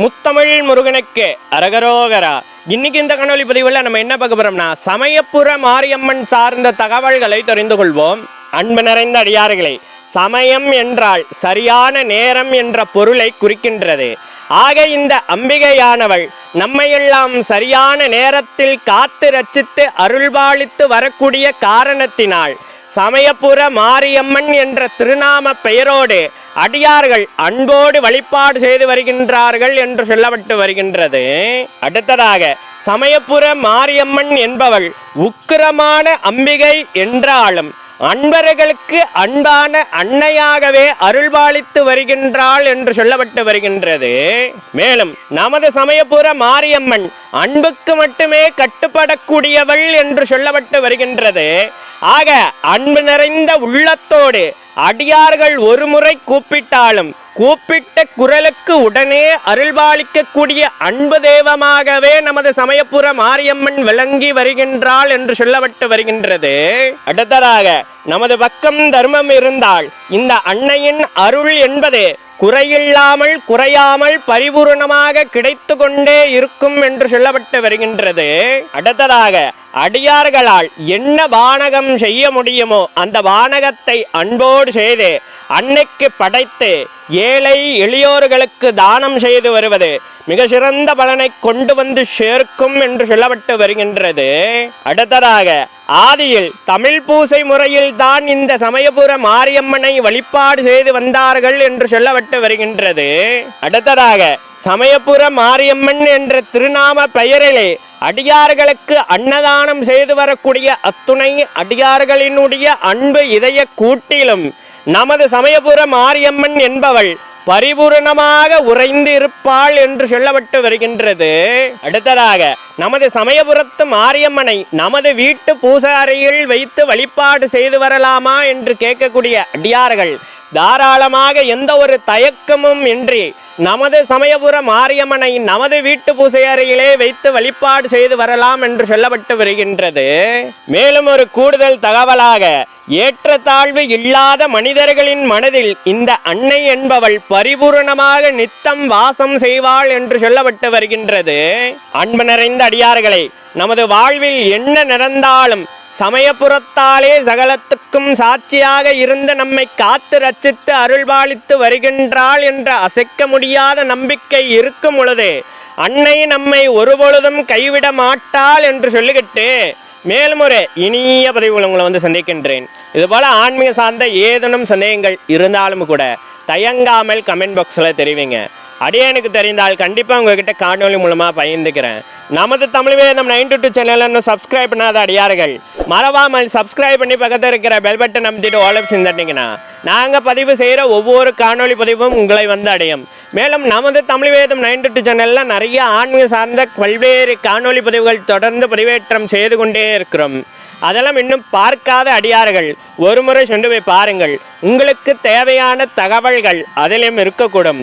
முத்தமிழ் முருகனுக்கு அரகரோகரா. இன்னைக்கு இந்த கணொலி பதிவில் நம்ம என்ன பார்க்க போறோம்னா சமயப்புற மாரியம்மன் சார்ந்த தகவல்களை தெரிந்து கொள்வோம். அன்பு நிறைந்த அடியார்களே சமயம் என்றால் சரியான நேரம் என்ற பொருளை குறிக்கின்றது. ஆக இந்த அம்பிகையானவள் நம்மையெல்லாம் சரியான நேரத்தில் காத்து ரச்சித்து அருள்பாலித்து வரக்கூடிய காரணத்தினால் சமயபுர மாரியம்மன் என்ற திருநாம பெயரோடு அடியார்கள் அன்போடு வழிபாடு செய்து வருகின்றார்கள் என்று சொல்லப்பட்டு வருகின்றது. அடுத்ததாக சமயபுர மாரியம்மன் என்பவள் உக்கிரமான அம்பிகை என்றாலும் அன்பர்களுக்கு அன்பான அன்னையாகவே அருள்பாலித்து வருகின்றாள் என்று சொல்லப்பட்டு வருகின்றது. மேலும் நமது சமயபுர மாரியம்மன் அன்புக்கு மட்டுமே கட்டுப்படக்கூடியவள் என்று சொல்லப்பட்டு வருகின்றது. ஆக அன்பு நிறைந்த உள்ளத்தோடு அடியார்கள் ஒரு முறை கூப்பிட்டாலும் கூப்பிட்ட குரலுக்கு உடனே அருள்பாலிக்கக்கூடிய அன்பு தெய்வமாகவே நமது சமயப்புற மாரியம்மன் விளங்கி வருகின்றாள் என்று சொல்லப்பட்டு வருகின்றது. அடுத்ததாக நமது பக்கம் தர்மம் இருந்தால் இந்த அன்னையின் அருள் என்பது குறையில்லாமல் குறையாமல் பரிபூரணமாக கிடைத்து கொண்டே இருக்கும் என்று சொல்லப்பட்டு வருகின்றது. அடுத்ததாக அடியார்களால் என்ன வானகம் செய்ய முடியுமோ அந்த வானகத்தை அன்போடு செய்து அன்னைக்கு படைத்து ஏழை எளியோர்களுக்கு தானம் செய்து வருவது மிக சிறந்த பலனை கொண்டு வந்து சேர்க்கும் என்று சொல்லப்பட்டு வருகின்றது. அடுத்ததாக ஆதியில் தமிழ் பூசை முறையில் தான் இந்த சமயபுர மாரியம்மனை வழிபாடு செய்து வந்தார்கள் என்று சொல்லப்பட்டு வருகின்றது. அடுத்ததாக சமயபுர மாரியம்மன் என்ற திருநாம பெயரிலே அடியார்களுக்கு அன்னதானம் செய்து வரக்கூடிய அத்துணை அடியார்களினுடைய அன்பு இதய கூட்டிலும் நமது சமயபுர மாரியம்மன் என்பவள் பரிபூரணமாக உறைந்து இருப்பாள் என்று சொல்லப்பட்டு வருகின்றது. அடுத்ததாக நமது சமயபுரத்து மாரியம்மனை நமது வீட்டு பூசாரியில் அறையில் வைத்து வழிபாடு செய்து வரலாமா என்று கேட்கக்கூடிய அடியார்கள் தாராளமாக எந்த ஒரு தயக்கமும் இன்றி நமது சமயபுரம் மாரியம்மனை நமது வீட்டு பூசை அறையிலே வைத்து வழிபாடு செய்து வரலாம் என்று சொல்லப்பட்டு வருகின்றது. மேலும் ஒரு கூடுதல் தகவலாக ஏற்றத்தாழ்வு இல்லாத மனிதர்களின் மனதில் இந்த அன்னை என்பவள் பரிபூரணமாக நித்தம் வாசம் செய்வாள் என்று சொல்லப்பட்டு வருகின்றது. அன்பு நிறைந்த அடியார்களை நமது வாழ்வில் என்ன நடந்தாலும் சமயபுரத்தாலே சகலத்துக்கும் சாட்சியாக இருந்து நம்மை காத்து ரச்சித்து அருள்பாலித்து வருகின்றாள் என்ற அசைக்க முடியாத நம்பிக்கை இருக்கும் பொழுது அன்னை நம்மை ஒருபொழுதும் கைவிட மாட்டாள் என்று சொல்லிக்கிட்டு மேலும் ஒரு இனிய பதிவுகள் உங்களை வந்து சந்திக்கின்றேன். இதுபோல் ஆன்மீக சார்ந்த ஏதேனும் சந்தேகங்கள் இருந்தாலும் கூட தயங்காமல் கமெண்ட் பாக்ஸில் தெரிவிங்க. அடியனுக்கு தெரிந்தால் கண்டிப்பாக உங்ககிட்ட காணொலி மூலமாக பகிர்ந்துக்கிறேன். நமது தமிழ்வே வேதம் நைன் டூ சேனல் இன்னும் சப்ஸ்கிரைப் பண்ணாத அடியார்கள் மறவாமல் சப்ஸ்கிரைப் பண்ணி பக்கத்தில் இருக்கிற பெல் பட்டன் அமைச்சிட்டு ஓலப் செஞ்சிட்டிங்கன்னா நாங்கள் பதிவு செய்கிற ஒவ்வொரு காணொலி பதிவும் உங்களை வந்து அடையும். மேலும் நமது தமிழ் வேதம் நைன் டூ சேனலில் நிறைய ஆன்மீக சார்ந்த பல்வேறு காணொலி பதிவுகள் தொடர்ந்து பதிவேற்றம் செய்து கொண்டே இருக்கிறோம். அதெல்லாம் இன்னும் பார்க்காத அடியார்கள் ஒரு முறை சென்று போய் பாருங்கள். உங்களுக்கு தேவையான தகவல்கள் அதிலும் இருக்கக்கூடும்.